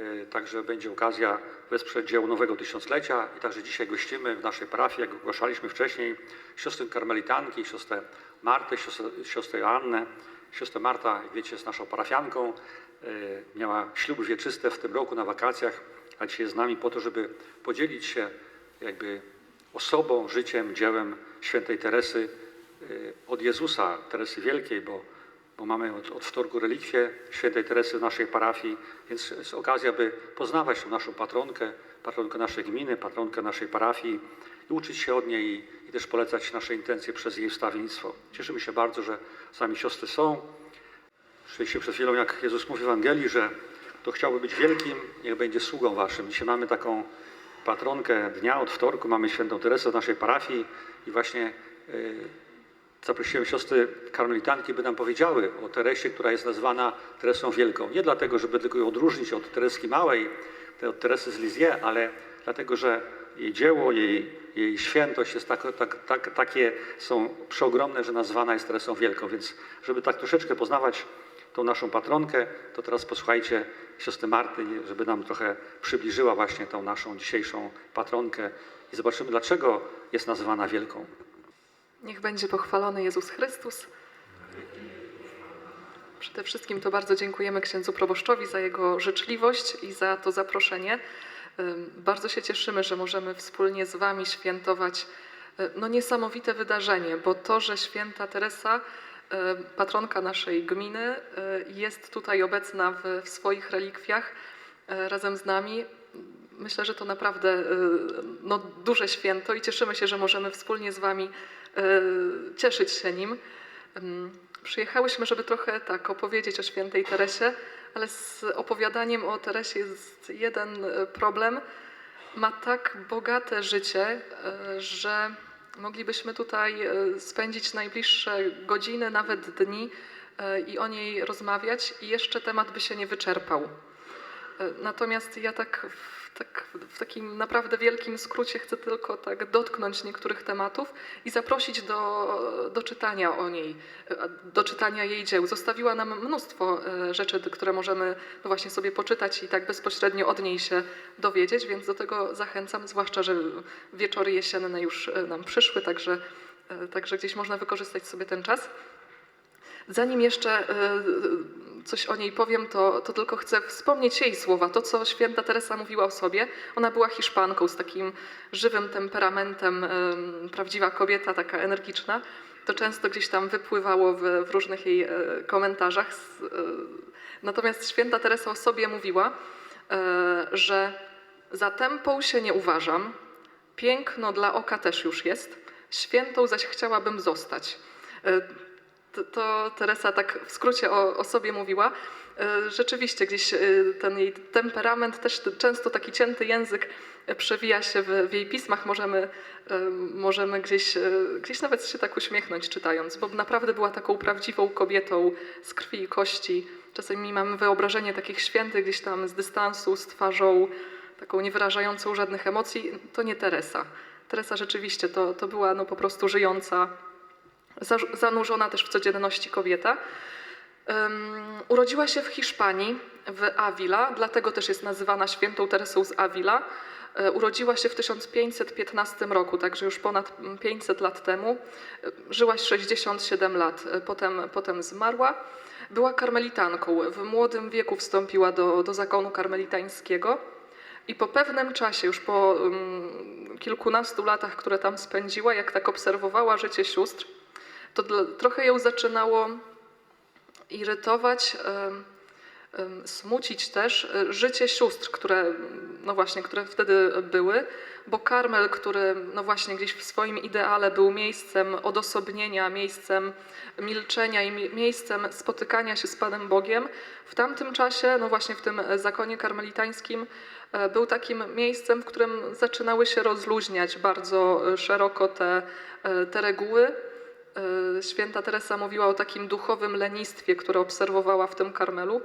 Y, Także będzie okazja wesprzeć dzieło nowego tysiąclecia i także dzisiaj gościmy w naszej parafii, jak ogłaszaliśmy wcześniej, siostry karmelitanki, siostrę Martę, siostrę, siostrę Joannę. Siostra Marta, jak wiecie, jest naszą parafianką. Y, Miała ślub wieczyste w tym roku na wakacjach, a dzisiaj jest z nami po to, żeby podzielić się jakby osobą, życiem, dziełem świętej Teresy y, od Jezusa, Teresy Wielkiej, bo, bo mamy od, od wtorku relikwię świętej Teresy w naszej parafii, więc jest okazja, by poznawać tą naszą patronkę, patronkę naszej gminy, patronkę naszej parafii i uczyć się od niej i, i też polecać nasze intencje przez jej wstawiennictwo. Cieszymy się bardzo, że z nami siostry są. Słyszeliście przed chwilą, jak Jezus mówi w Ewangelii, że kto chciałby być wielkim, niech będzie sługą waszym. Dzisiaj mamy taką patronkę dnia od wtorku, mamy świętą Teresę w naszej parafii i właśnie y, zaprosiłem siostry karmelitanki, by nam powiedziały o Teresie, która jest nazywana Teresą Wielką. Nie dlatego, żeby tylko ją odróżnić od Tereski Małej, od Teresy z Lisieux, ale dlatego, że jej dzieło, jej, jej świętość jest tak, tak, tak, takie, są przeogromne, że nazwana jest Teresą Wielką. Więc żeby tak troszeczkę poznawać tą naszą patronkę, to teraz posłuchajcie siostry Marty, żeby nam trochę przybliżyła właśnie tą naszą dzisiejszą patronkę i zobaczymy, dlaczego jest nazywana Wielką. Niech będzie pochwalony Jezus Chrystus. Przede wszystkim to bardzo dziękujemy księdzu proboszczowi za jego życzliwość i za to zaproszenie. Bardzo się cieszymy, że możemy wspólnie z Wami świętować y, no, niesamowite wydarzenie, bo to, że święta Teresa, y, patronka naszej gminy, y, jest tutaj obecna w, swoich relikwiach razem z nami, myślę, że to naprawdę no, duże święto i cieszymy się, że możemy wspólnie z Wami cieszyć się nim. Ym, Przyjechałyśmy, żeby trochę tak opowiedzieć o świętej Teresie, ale z opowiadaniem o Teresie jest jeden y, problem. Ma tak bogate życie, y, że moglibyśmy tutaj y, spędzić najbliższe godziny, nawet dni y, i o niej rozmawiać i jeszcze temat by się nie wyczerpał. Natomiast ja tak tak w takim naprawdę wielkim skrócie chcę tylko tak dotknąć niektórych tematów i zaprosić do, do czytania o niej, do czytania jej dzieł. Zostawiła nam mnóstwo e, rzeczy, które możemy no właśnie sobie poczytać i tak bezpośrednio od niej się dowiedzieć, więc do tego zachęcam, zwłaszcza, że wieczory jesienne już e, nam przyszły, także, e, także gdzieś można wykorzystać sobie ten czas. Zanim jeszcze coś o niej powiem, to, to tylko chcę wspomnieć jej słowa, to co święta Teresa mówiła o sobie. Ona była Hiszpanką z takim żywym temperamentem, em, prawdziwa kobieta, taka energiczna. To często gdzieś tam wypływało w, w różnych jej e, komentarzach. E, Natomiast święta Teresa o sobie mówiła, e, że za tempą się nie uważam, piękno dla oka też już jest, świętą zaś chciałabym zostać. To, to Teresa tak w skrócie o, o sobie mówiła. E, Rzeczywiście gdzieś e, ten jej temperament, też często taki cięty język przewija się w, w jej pismach. Możemy, e, możemy gdzieś, gdzieś nawet się tak uśmiechnąć czytając, bo naprawdę była taką prawdziwą kobietą z krwi i kości. Czasami mamy wyobrażenie takich świętych gdzieś tam z dystansu, z twarzą taką niewyrażającą żadnych emocji. To nie Teresa. Teresa rzeczywiście to, to była no, po prostu żyjąca zanurzona też w codzienności kobieta. Em, urodziła się w Hiszpanii, w Avila, dlatego też jest nazywana świętą Teresą z Avila. E, Urodziła się w 1515 roku, także już ponad 500 lat temu. E, Żyła 67 lat, e, potem, potem zmarła. Była karmelitanką. W młodym wieku wstąpiła do, do zakonu karmelitańskiego. I po pewnym czasie, już po um, kilkunastu latach, które tam spędziła, jak tak obserwowała życie sióstr, to dla, trochę ją zaczynało irytować, em, em, smucić też e, życie sióstr, które, no właśnie, które wtedy były, bo Karmel, który no właśnie gdzieś w swoim ideale był miejscem odosobnienia, miejscem milczenia i mi- miejscem spotykania się z Panem Bogiem, w tamtym czasie, no właśnie w tym zakonie karmelitańskim, e, był takim miejscem, w którym zaczynały się rozluźniać bardzo szeroko te, e, te reguły. E, Święta Teresa mówiła o takim duchowym lenistwie, które obserwowała w tym Karmelu.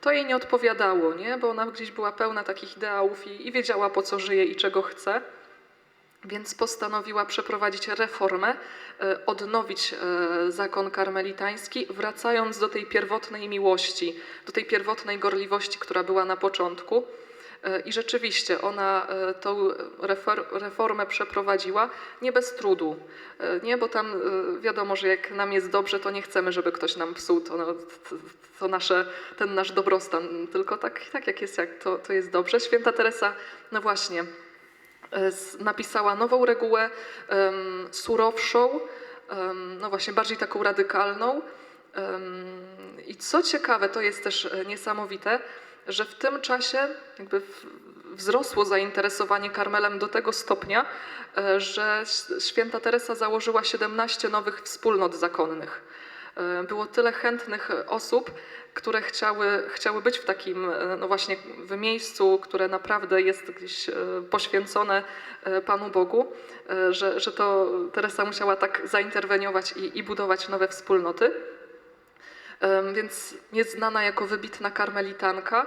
To jej nie odpowiadało, nie? bo ona gdzieś była pełna takich ideałów i, i wiedziała, po co żyje i czego chce. więc postanowiła przeprowadzić reformę, e, odnowić e, zakon karmelitański, wracając do tej pierwotnej miłości, do tej pierwotnej gorliwości, która była na początku. E, I rzeczywiście ona e, tą refor- reformę przeprowadziła nie bez trudu, E, nie, bo tam wiadomo, że jak nam jest dobrze, to nie chcemy, żeby ktoś nam psuł to, no, to, nasze, ten nasz dobrostan, tylko tak, tak jak jest, jak to, to jest dobrze. Święta Teresa, no właśnie, napisała nową regułę, surowszą, no właśnie bardziej taką radykalną. I co ciekawe, to jest też niesamowite, że w tym czasie jakby wzrosło zainteresowanie Karmelem do tego stopnia, e, że święta Teresa założyła 17 nowych wspólnot zakonnych. E, Było tyle chętnych osób, które chciały, chciały być w takim, e, no właśnie, w miejscu, które naprawdę jest gdzieś poświęcone Panu Bogu, że, że to Teresa musiała tak zainterweniować i, i budować nowe wspólnoty. Więc jest znana jako wybitna karmelitanka.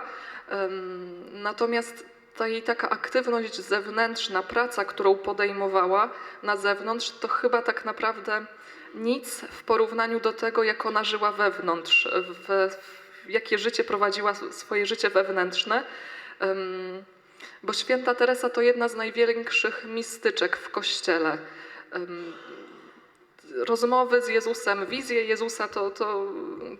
Natomiast ta jej taka aktywność zewnętrzna, praca, którą podejmowała na zewnątrz, to chyba tak naprawdę nic w porównaniu do tego, jak ona żyła wewnątrz, w, w jakie życie prowadziła swoje życie wewnętrzne. Bo święta Teresa to jedna z największych mistyczek w Kościele. Rozmowy z Jezusem, wizje Jezusa to, to,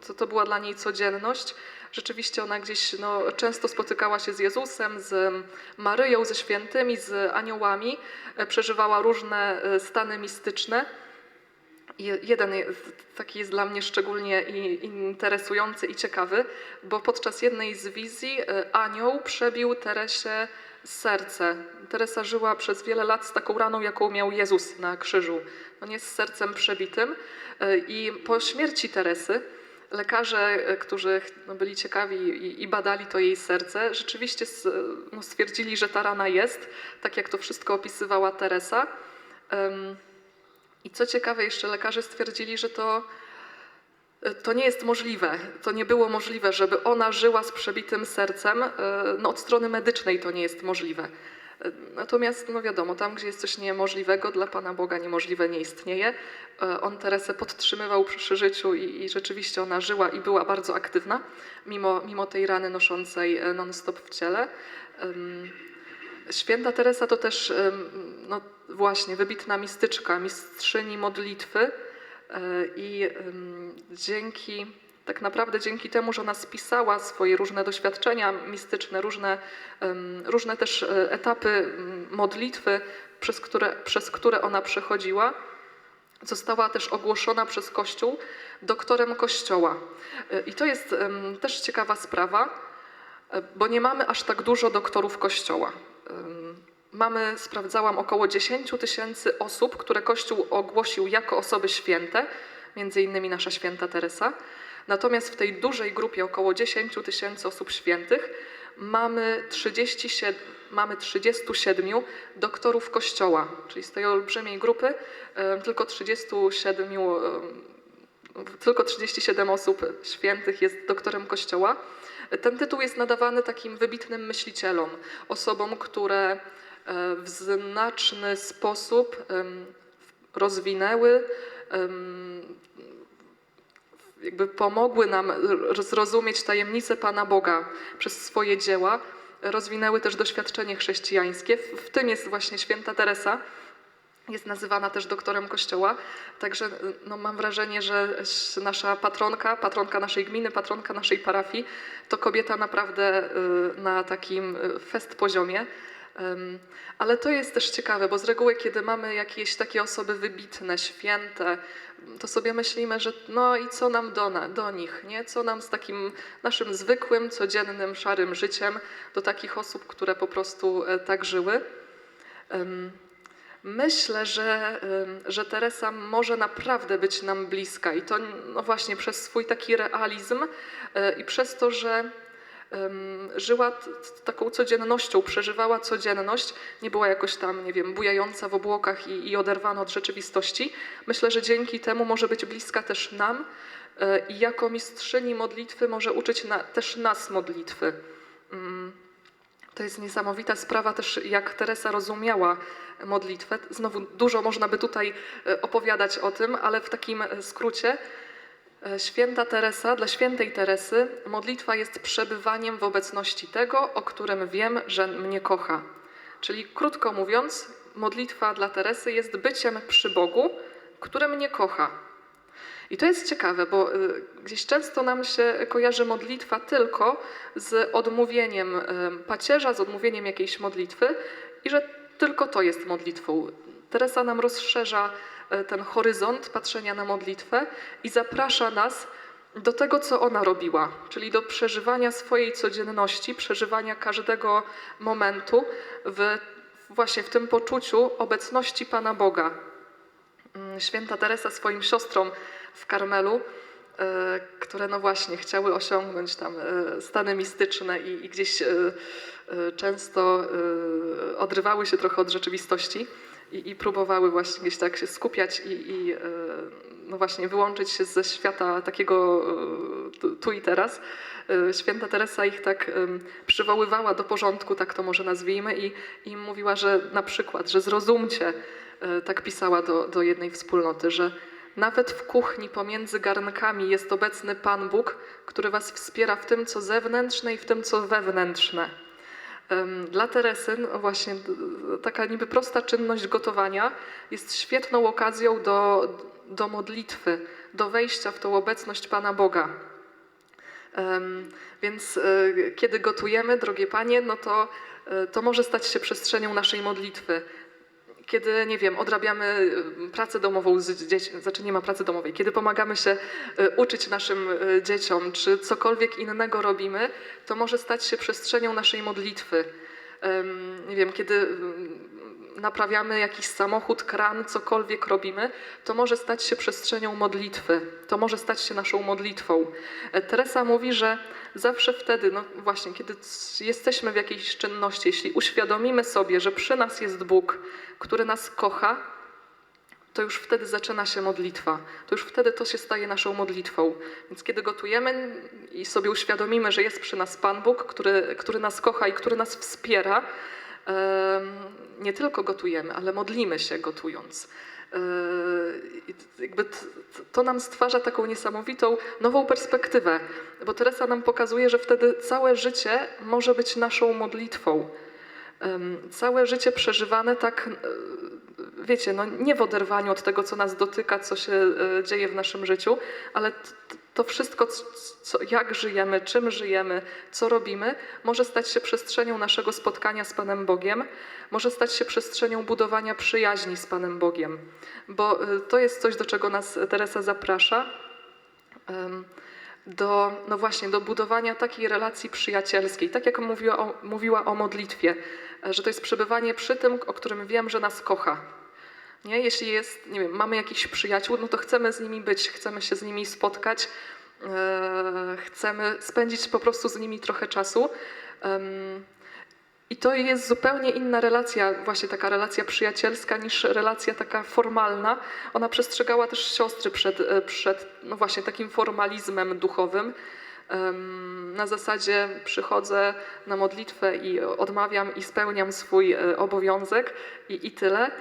to, to była dla niej codzienność. Rzeczywiście ona gdzieś no, często spotykała się z Jezusem, z Maryją, ze świętymi, z aniołami, e, przeżywała różne e, stany mistyczne. Je- Jeden taki jest dla mnie szczególnie interesujący i ciekawy, bo podczas jednej z wizji e, anioł przebił Teresie serce. Teresa żyła przez wiele lat z taką raną, jaką miał Jezus na krzyżu. Nie z sercem przebitym. E, I po śmierci Teresy lekarze, e, którzy no, byli ciekawi i, badali to jej serce, rzeczywiście no, stwierdzili, że ta rana jest, tak jak to wszystko opisywała Teresa. I co ciekawe, jeszcze lekarze stwierdzili, że to, to nie jest możliwe. To nie było możliwe, żeby ona żyła z przebitym sercem. E, No, od strony medycznej to nie jest możliwe. E, Natomiast, no wiadomo, tam, gdzie jest coś niemożliwego, dla Pana Boga niemożliwe nie istnieje. E, On Teresę podtrzymywał przy życiu i, i rzeczywiście ona żyła i była bardzo aktywna, mimo, mimo tej rany noszącej non-stop w ciele. Święta Teresa to też no właśnie wybitna mistyczka, mistrzyni modlitwy i em, dzięki tak naprawdę dzięki temu, że ona spisała swoje różne doświadczenia mistyczne, różne, różne też e, etapy modlitwy, przez które, przez które ona przechodziła, została też ogłoszona przez Kościół doktorem Kościoła. E, I to jest też ciekawa sprawa, e, bo nie mamy aż tak dużo doktorów Kościoła. Mamy, sprawdzałam, około 10 tysięcy osób, które Kościół ogłosił jako osoby święte, między innymi nasza święta Teresa. Natomiast w tej dużej grupie około 10 tysięcy osób świętych mamy 37, mamy 37 doktorów Kościoła, czyli z tej olbrzymiej grupy tylko 37 em, tylko 37 osób świętych jest doktorem Kościoła. Ten tytuł jest nadawany takim wybitnym myślicielom, osobom, które w znaczny sposób rozwinęły, jakby pomogły nam zrozumieć tajemnicę Pana Boga przez swoje dzieła, rozwinęły też doświadczenie chrześcijańskie. W tym jest właśnie święta Teresa. Jest nazywana też doktorem Kościoła, także no, mam wrażenie, że nasza patronka, patronka naszej gminy, patronka naszej parafii, to kobieta naprawdę y, na takim fest poziomie. Ale to jest też ciekawe, bo z reguły, kiedy mamy jakieś takie osoby wybitne, święte, to sobie myślimy, że no i co nam do, do nich, nie? Co nam z takim naszym zwykłym, codziennym, szarym życiem, do takich osób, które po prostu e, tak żyły. Myślę, że, że Teresa może naprawdę być nam bliska i to no właśnie przez swój taki realizm y, i przez to, że żyła taką codziennością, przeżywała codzienność, nie była jakoś tam, nie wiem, bujająca w obłokach i, i oderwana od rzeczywistości. Myślę, że dzięki temu może być bliska też nam y, i jako mistrzyni modlitwy może uczyć na, też nas modlitwy. Ym, To jest niesamowita sprawa też, jak Teresa rozumiała modlitwę. Znowu dużo można by tutaj e, opowiadać o tym, ale w takim e, skrócie. E, Święta Teresa, dla świętej Teresy modlitwa jest przebywaniem w obecności tego, o którym wiem, że mnie kocha. Czyli krótko mówiąc, modlitwa dla Teresy jest byciem przy Bogu, który mnie kocha. I to jest ciekawe, bo y, gdzieś często nam się kojarzy modlitwa tylko z odmówieniem y, pacierza, z odmówieniem jakiejś modlitwy i że tylko to jest modlitwą. Teresa nam rozszerza ten horyzont patrzenia na modlitwę i zaprasza nas do tego, co ona robiła, czyli do przeżywania swojej codzienności, przeżywania każdego momentu w, właśnie w tym poczuciu obecności Pana Boga. Mm, Święta Teresa swoim siostrom w Karmelu, e, które no właśnie chciały osiągnąć tam e, stany mistyczne i, i gdzieś e, e, często e, odrywały się trochę od rzeczywistości i, i próbowały właśnie gdzieś tak się skupiać i, i e, no właśnie wyłączyć się ze świata takiego e, tu- i teraz. E, Święta Teresa ich tak przywoływała do porządku, tak to może nazwijmy, i, i mówiła, że na przykład, że zrozumcie, tak pisała do, do jednej wspólnoty, że nawet w kuchni pomiędzy garnkami jest obecny Pan Bóg, który was wspiera w tym, co zewnętrzne i w tym, co wewnętrzne. Dla Teresy no właśnie taka niby prosta czynność gotowania jest świetną okazją do, do modlitwy, do wejścia w tą obecność Pana Boga. Więc e, kiedy gotujemy, drogie panie, no to, e, to może stać się przestrzenią naszej modlitwy. Kiedy, nie wiem, odrabiamy e, pracę domową z dziećmi, znaczy nie ma pracy domowej, kiedy pomagamy się e, uczyć naszym e, dzieciom, czy cokolwiek innego robimy, to może stać się przestrzenią naszej modlitwy. Nie wiem, kiedy naprawiamy jakiś samochód, kran, cokolwiek robimy, to może stać się przestrzenią modlitwy. To może stać się naszą modlitwą. E, Teresa mówi, że zawsze wtedy, no właśnie, kiedy jesteśmy w jakiejś czynności, jeśli uświadomimy sobie, że przy nas jest Bóg, który nas kocha, to już wtedy zaczyna się modlitwa. To już wtedy to się staje naszą modlitwą. Więc kiedy gotujemy i sobie uświadomimy, że jest przy nas Pan Bóg, który, który nas kocha i który nas wspiera, nie tylko gotujemy, ale modlimy się gotując. Yy, jakby to nam stwarza taką niesamowitą nową perspektywę, bo Teresa nam pokazuje, że wtedy całe życie może być naszą modlitwą. Em, Całe życie przeżywane tak, e, wiecie, no nie w oderwaniu od tego, co nas dotyka, co się e, dzieje w naszym życiu, ale to wszystko, co, jak żyjemy, czym żyjemy, co robimy, może stać się przestrzenią naszego spotkania z Panem Bogiem, może stać się przestrzenią budowania przyjaźni z Panem Bogiem, bo e, to jest coś, do czego nas Teresa zaprasza. Do, no właśnie, do budowania takiej relacji przyjacielskiej, tak jak mówiła o, mówiła o modlitwie, e, że to jest przebywanie przy tym, o którym wiem, że nas kocha. Nie? Jeśli jest, nie wiem, mamy jakichś przyjaciół, no to chcemy z nimi być, chcemy się z nimi spotkać, e, chcemy spędzić po prostu z nimi trochę czasu. I to jest zupełnie inna relacja, właśnie taka relacja przyjacielska niż relacja taka formalna. Ona przestrzegała też siostry przed, e, przed no właśnie takim formalizmem duchowym. Na zasadzie przychodzę na modlitwę i odmawiam i spełniam swój e, obowiązek i, i tyle.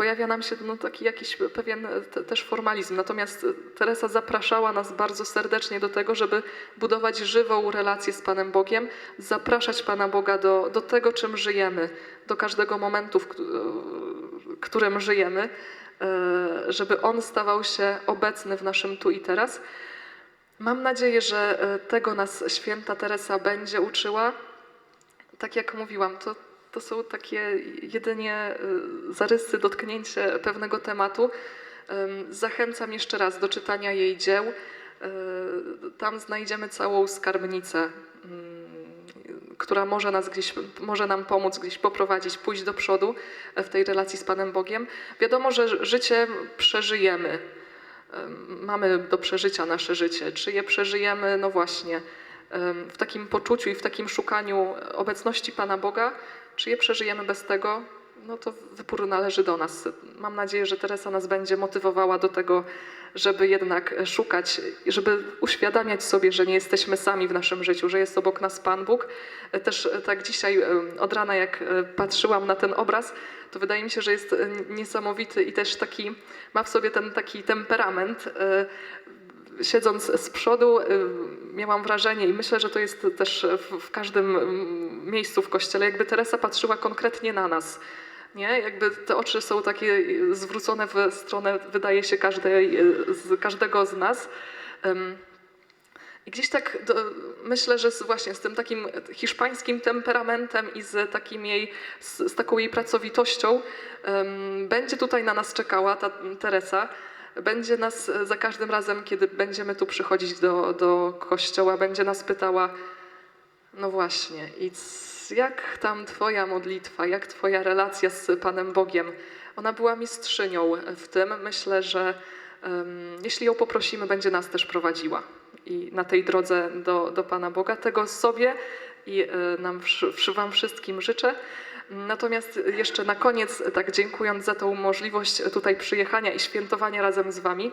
Pojawia nam się no, taki jakiś pewien e, te, też formalizm. Natomiast e, Teresa zapraszała nas bardzo serdecznie do tego, żeby budować żywą relację z Panem Bogiem, zapraszać Pana Boga do, do tego, czym żyjemy, do każdego momentu, w w którym żyjemy, e, żeby On stawał się obecny w naszym tu i teraz. Mam nadzieję, że e, tego nas święta Teresa będzie uczyła. Tak jak mówiłam, to, to są takie jedynie e, zarysy, dotknięcie pewnego tematu. Em, Zachęcam jeszcze raz do czytania jej dzieł. E, Tam znajdziemy całą skarbnicę, która może nas gdzieś, może nam pomóc gdzieś poprowadzić, pójść do przodu w tej relacji z Panem Bogiem. Wiadomo, że życie przeżyjemy. Em, Mamy do przeżycia nasze życie. Czy je przeżyjemy, no właśnie, w takim poczuciu i w takim szukaniu obecności Pana Boga, czy je przeżyjemy bez tego, no to wybór należy do nas. Mam nadzieję, że Teresa nas będzie motywowała do tego, żeby jednak szukać, żeby uświadamiać sobie, że nie jesteśmy sami w naszym życiu, że jest obok nas Pan Bóg. Też tak dzisiaj od rana, jak patrzyłam na ten obraz, to wydaje mi się, że jest niesamowity i też taki, ma w sobie ten taki temperament. Siedząc z przodu, miałam wrażenie i myślę, że to jest też w, każdym miejscu w kościele, jakby Teresa patrzyła konkretnie na nas. Nie? Jakby te oczy są takie zwrócone w stronę, wydaje się, każdej, z każdego z nas. I gdzieś tak do, myślę, że z, właśnie z tym takim hiszpańskim temperamentem i z, takim jej, z, z taką jej pracowitością em, będzie tutaj na nas czekała ta Teresa. Będzie nas za każdym razem, kiedy będziemy tu przychodzić do, do kościoła, będzie nas pytała, no właśnie, i jak tam Twoja modlitwa, jak Twoja relacja z Panem Bogiem? Ona była mistrzynią w tym. Myślę, że em, jeśli ją poprosimy, będzie nas też prowadziła. I na tej drodze do, do Pana Boga tego sobie i e, nam, wszy- Wam wszystkim życzę. Natomiast jeszcze na koniec, tak dziękując za tą możliwość tutaj przyjechania i świętowania razem z Wami,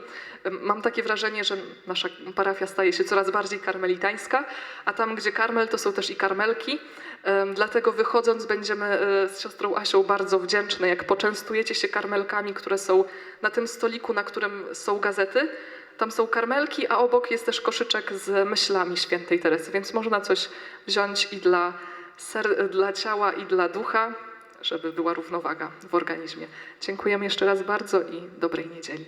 mam takie wrażenie, że nasza parafia staje się coraz bardziej karmelitańska, a tam, gdzie karmel, to są też i karmelki. Dlatego wychodząc będziemy e, z siostrą Asią bardzo wdzięczne, jak poczęstujecie się karmelkami, które są na tym stoliku, na którym są gazety. Tam są karmelki, a obok jest też koszyczek z myślami świętej Teresy, więc można coś wziąć i dla, dla ciała, i dla ducha, żeby była równowaga w organizmie. Dziękujemy jeszcze raz bardzo i dobrej niedzieli.